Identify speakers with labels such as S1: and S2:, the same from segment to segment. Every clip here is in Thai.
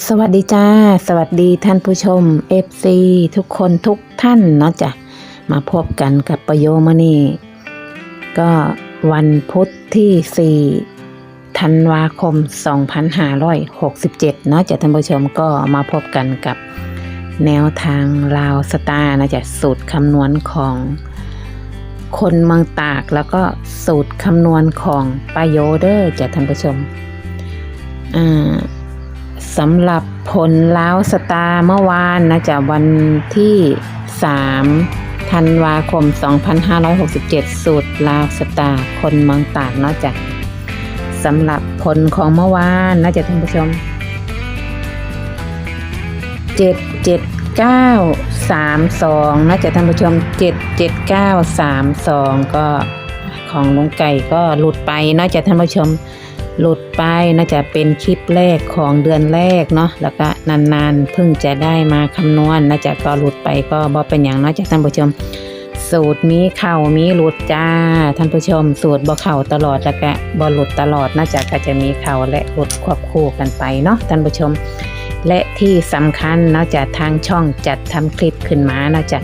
S1: สวัสดีจ้า สวัสดีท่านผู้ชม FC ทุกคนทุกท่านเนาะจ้ะมาพบกันกับประโยมณีก็วันพุธที่ 4 ธันวาคม 2567 เนาะจ้ะท่านผู้ชมก็มาพบกันกับแนวทางลาวสตาร์นะจ๊ะสูตรคำนวณของคนเมืองตากแล้วก็สูตรคำนวณของปาโยเดอร์จ้ะท่านผู้ชมอ่า สำหรับผลล้าวสตาเมื่อวานนะจ๊ะวันที่ 3 ธันวาคม 2567 สูตรลาวสตาคนเมืองตากเนาะจ๊ะสำหรับผลของเมื่อวานนะจ๊ะท่านผู้ชม 77932 นะจ๊ะท่านผู้ชม 77932 ก็ของลุงไก่ก็หลุดไปเนาะจ๊ะท่านผู้ชม หลุดไปน่าจะเป็นคลิปแรกของเดือนแรกเนาะแล้วก็นานๆเพิ่งจะได้มาคำนวณน่าจะก็หลุดไปก็บ่เป็นอย่างเนาะจากท่านผู้ชม สูตรมีเข่ามีหลุดจ้าท่านผู้ชม สูตรบ่เข่าตลอดแล้วก็บ่หลุดตลอดน่าจะก็จะมีเข่าและหลุดควบคู่กันไปเนาะท่านผู้ชม และที่สำคัญนอกจากทางช่องจัดทำคลิปขึ้นมาน่าจะ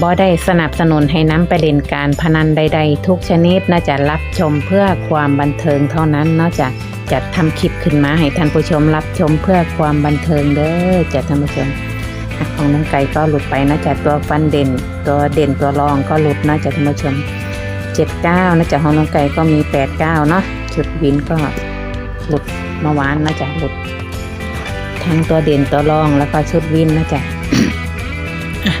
S1: บ่ได้สนับสนุนให้น้ำไปเล่นการพนันใด ๆ ทุกชนิดน่าจะรับชมเพื่อความบันเทิงเท่านั้นนอกจากจัดทำคลิปขึ้นมาให้ท่านผู้ชมรับชมเพื่อความบันเทิงเด้อจัดท่านผู้ชมของน้องไก่ก็หลุดไปนะจ๊ะตัวฟันเด่น ตัวเด่นตัวรองก็หลุดนะจ๊ะท่านผู้ชมเจ็ดเก้านะจ๊ะของน้องไก่ก็มีแปดเก้าเนาะชุดวินก็หลุดเมื่อวานนะจ๊ะหลุดทั้งตัวเด่นตัวรองแล้วก็ชุดวินนะจ๊ะอะ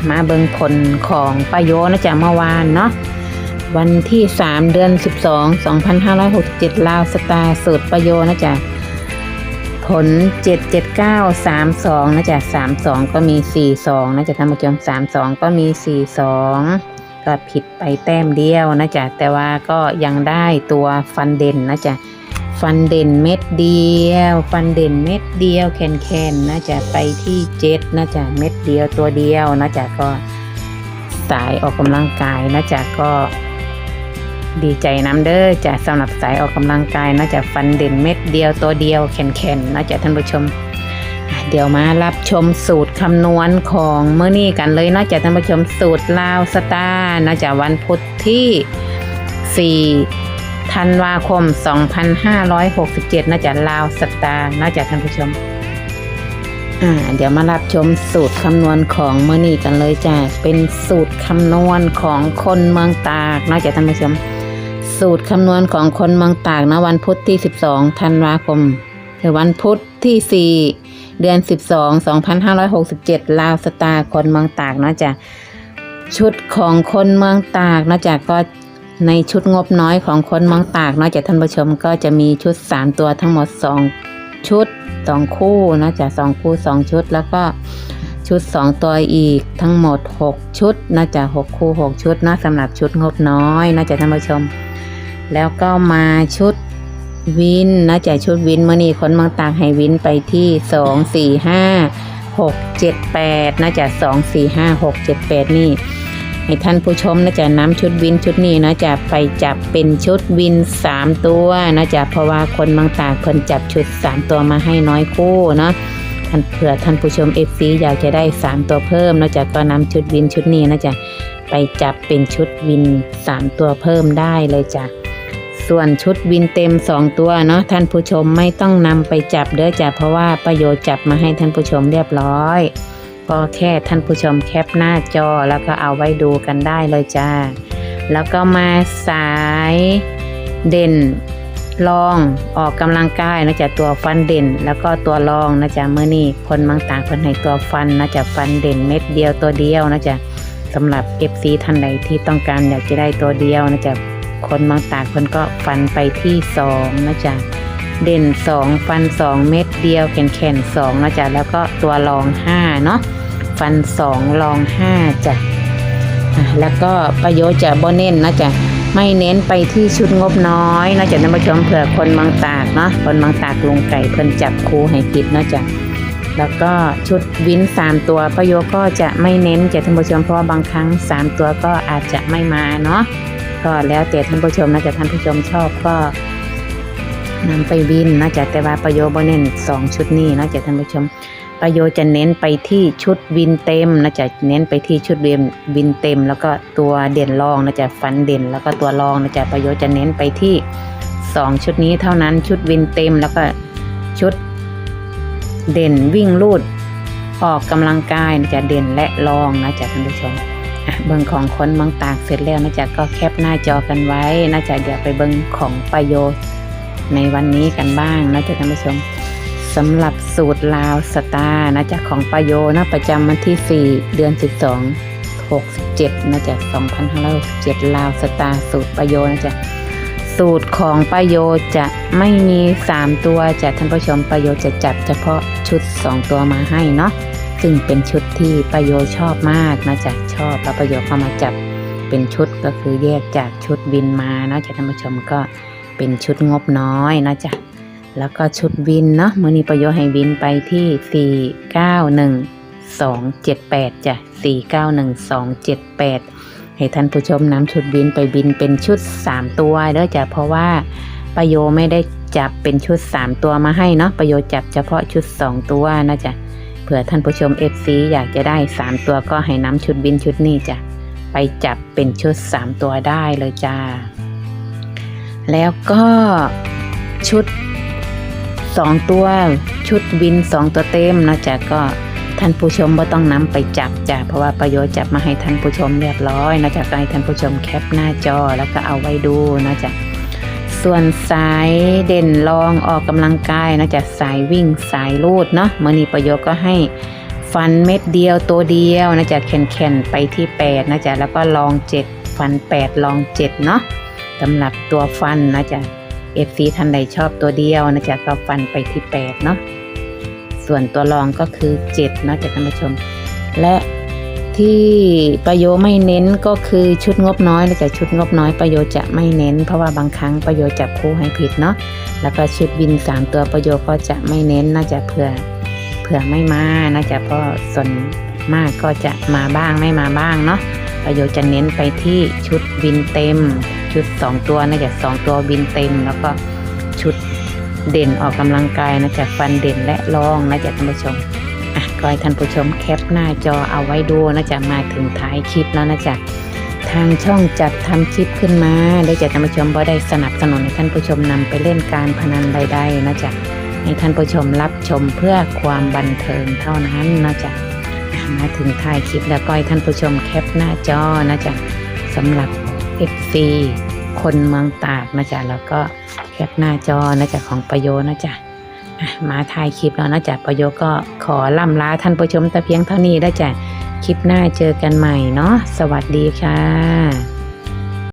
S1: มาเบิงผลของประโยชน์นะจ๊ะเมื่อวานเนาะวันที่ 3 เดือน 12 2567 ลาวสตาร์สูตรประโยชน์นะจ๊ะ ผล 77932 นะจ๊ะ 32 ก็มี 42 นะจ๊ะท่านผู้ชม32 ก็มี 42 ก็ผิดไปแต้มเดียวนะจ๊ะ แต่ว่าก็ยังได้ตัวฟันเด่นนะจ๊ะ ฟันเด่นเม็ดเดียว ฟันเด่นเม็ดเดียวแคนแคนๆนะจะไปที่เจ็ดนะจะเม็ดเดียวตัวเดียวนะจะก็สายออกกำลังกายนะจะก็ ดีใจน้ำเด้อจะสำหรับสายออกกำลังกายนะจะฟันเด่นเม็ดเดียวตัวเดียวแคนแคนๆนะจะท่านผู้ชมเดี๋ยวมารับชมสูตรคำนวณของเมื่อนี้กันเลยนาะจะท่านผู้ชมสูตรลาวสตาร์นะจะวันพุธที่ 4 ธันวาคม 2567น่าจะลาวสตาร์น่าจะท่านผู้ชม อ่า เดี๋ยวมารับชมสูตรคำนวณของเมื่อนี้กันเลยจ้ะเป็นสูตรคำนวณของคนเมืองตากน่าจะท่านผู้ชม สูตรคำนวณของคนเมืองตากนะวันพุธที่ 12ธันวาคมหรือวันพุธที่ 4 เดือน 12 2567 ลาวสตาร์คนเมืองตากนะจ๊ะชุดของคนเมืองตากนะจ๊ะก็ ในชุดงบน้อยของคนมืองตากเนอกจากท่านผู้ชมก็จะมีชุด 3 ตัวทั้งหมด 2 ชุด 2 คู่นะจ๊ะสองคู่ 2 ชุดแล้วก็ชุด 2 ตัวอีกทั้งหมด 6 ชุดนะจ๊ะ6คู่ 6 ชุดนะสำหรับชุดงบน้อยนะจ๊ะท่านผู้ชม แล้วก็มาชุดวินนะจ๊ะชุดวินเมื่อนี้คนมืองตากให้วินไปที่ 2 4 5 6 7 8นะจ๊ะ2 4 5 6 7 8 นี่ ให้ท่านผู้ชมนะจ๊ะนำชุดวินชุดนี้นะจ๊ะไปจับเป็นชุดวิน 3 ตัวนะจ๊ะเพราะว่าคนบางตากเพิ่นจับชุด 3 ตัวมาให้น้อยคู่เนาะท่านเผื่อท่านผู้ชม FC อยากจะได้ 3 ตัวเพิ่มนะจ๊ะก็นำชุดวินชุดนี้นะจ๊ะไปจับเป็นชุดวิน 3 ตัวเพิ่มได้เลยจ้ะส่วนชุดวินเต็ม 2 ตัวเนาะท่านผู้ชมไม่ต้องนำไปจับเด้อจ้ะเพราะว่าประโยชน์จับมาให้ท่านผู้ชมเรียบร้อย ก็แค่ท่านผู้ชมแคปหน้าจอแล้วก็เอาไว้ดูกันได้เลยจ้า แล้วก็มาสายเด่นลองออกกำลังกายนะจ๊ะตัวฟันเด่น แล้วก็ตัวรองนะจ๊ะเมื่อนี้คนบางต่างคนให้ตัวฟันนะจ๊ะฟันเด่นเม็ดเดียวตัวเดียวนะจ๊ะสำหรับ FC ท่านใดที่ต้องการอยากจะได้ตัวเดียวนะจ๊ะคนบางต่างคนก็ฟันไปที่สองนะจ๊ะเด่น 2 ฟัน 2 เม็ดเดียวแขนแขน2นะจ๊ะแล้วก็ตัวรอง5เนาะ ฟัน2รอง5จ้ะอะแล้วก็ประโยชน์จะบ่เน้นนะจ๊ะไม่เน้นไปที่ชุดงบน้อยนะจ๊ะท่านผู้ชมเผื่อคนบางตากเนาะคนบางตากลงไก่เพิ่นจับคูให้ผิดนะจ๊ะแล้วก็ชุดวิน3ตัวประโยชน์ก็จะไม่เน้นจ้ะท่านผู้ชมเพราะบางครั้ง3ตัวก็อาจจะไม่มาเนาะก็แล้วแต่ท่านผู้ชมนะจ๊ะท่านผู้ชมชอบก็นำไปวินนะจ๊ะแต่ว่าประโยชน์บ่เน้นสองชุดนี้นะจ๊ะท่านผู้ชม ประโยชน์จะเน้นไปที่ชุดวินเต็มนะจ๊ะเน้นไปที่ชุดวินวินเต็ม แล้วก็ตัวเด่นรองนะจ๊ะฟันเด่นแล้วก็ตัวรองนะจ๊ะประโยชน์จะเน้นไปที่สองชุดนี้เท่านั้นชุดวินเต็มแล้วก็ชุดเด่นวิ่งลูดออกกำลังกายนะจ๊ะเด่นและรองนะจ๊ะท่านผู้ชมเบิ่งของคนเมืองตากเสร็จแล้วนะจ๊ะก็แคปหน้าจอกันไว้นะจ๊ะเดี๋ยวไปเบิ่งของประโยชน์ในวันนี้กันบ้างนะจ๊ะท่านผู้ชม สำหรับสูตรลาวสตาร์นะจ๊ะของปโยนะประจำวันที่ 4 เดือน 12 67นะจ๊ะ2567ลาวสตาร์สูตรปโยนะจ๊ะสูตรของปโยจะไม่มี 3 ตัวจ้ะท่านผู้ชมปโยจะจับเฉพาะชุด 2 ตัวมาให้เนาะซึ่งเป็นชุดที่ปโยชอบมากนะจ๊ะชอบแล้วปโยเข้ามาจับเป็นชุดก็คือแยกจากชุดวินมานะจ้ะท่านผู้ชมก็เป็นชุดงบน้อยนะจ๊ะ แล้วก็ชุดวินเนาะมือนี้ประโยชน์ให้วินไปที่ 4 9 1 2 7 8จ้ะ4 9 1 2 7 8 ให้ท่านผู้ชมนำชุดวินไปบินเป็นชุด 3 ตัวเด้อจ้ะเพราะว่าประโยชน์ไม่ได้จับเป็นชุด 3 ตัวมาให้เนาะประโยชน์จับเฉพาะชุด 2 ตัวนะจ๊ะเผื่อท่านผู้ชม FC อยากจะได้ 3 ตัวก็ให้นำชุดวินชุดนี้จ้ะไปจับเป็นชุด 3 ตัวได้เลยจ้าแล้วก็ชุด สองตัว ชุดวินสองตัวเต็มนะจ๊ะก็ท่านผู้ชมบ่ต้องนำไปจับจ้ะเพราะว่าประโยชน์จับมาให้ท่านผู้ชมเรียบร้อยนะจ๊ะให้ท่านผู้ชมแคปหน้าจอแล้วก็เอาไว้ดูนะจ๊ะส่วนสายเด่นรองออกกำลังกายนะจ๊ะสายวิ่งสายลูดเนาะมื่อนี้ประโยชน์ก็ให้ฟันเม็ดเดียวตัวเดียวนะจ๊ะแข็นๆไปที่8นะจ๊ะแล้วก็ลอง 7 ฟัน 8 ลอง 7 เนาะสำหรับตัวฟันนะจ๊ะ FC ท่านใดชอบตัวเดียวนะจ๊ะก็ฟันไปที่ 8 เนาะส่วนตัวรองก็คือ 7 นะจ๊ะท่านผู้ชม และที่ประโยชน์ไม่เน้นก็คือชุดงบน้อยนะจ๊ะชุดงบน้อยประโยชน์จะไม่เน้น เพราะว่าบางครั้งประโยชน์จับคู่ให้ผิดเนาะแล้วก็ชุดวิน 3 ตัวประโยชน์ก็จะไม่เน้นนะจ๊ะเผื่อเผื่อไม่มานะจ๊ะเพราะส่วนมากก็จะมาบ้างไม่มาบ้างเนาะประโยชน์จะเน้นไปที่ชุดวินเต็ม ชุด 2 ตัวนะจ๊ะสองตัววินเต็ม แล้วก็ชุดเด่นออกกำลังกายนะจ๊ะฟันเด่นและรองนะจ๊ะท่านผู้ชมอะก็ให้ท่านผู้ชมแคปหน้าจอเอาไว้ดูนะจ๊ะมาถึงท้ายคลิปแล้วนะจ๊ะทางช่องจัดทำคลิปขึ้นมาได้จากท่านผู้ชมบ่ได้สนับสนุนให้ท่านผู้ชมนำไปเล่นการพนันใดๆนะจ๊ะให้ท่านผู้ชมรับชมเพื่อความบันเทิงเท่านั้นนะจ๊ะมาถึงท้ายคลิปแล้วก็ให้ท่านผู้ชมแคปหน้าจอนะจ๊ะสำหรับ FC คนเมืองตากนะจ๊ะแล้วก็แคปหน้าจอนะจ๊ะของประโยชน์นะจ๊ะอะมาถ่ายคลิปแล้วนะจ๊ะประโยชน์ก็ขอล่ำลาท่านผู้ชมแต่เพียงเท่านี้ได้จ้ะคลิปหน้าเจอกันใหม่เนาะสวัสดีค่ะ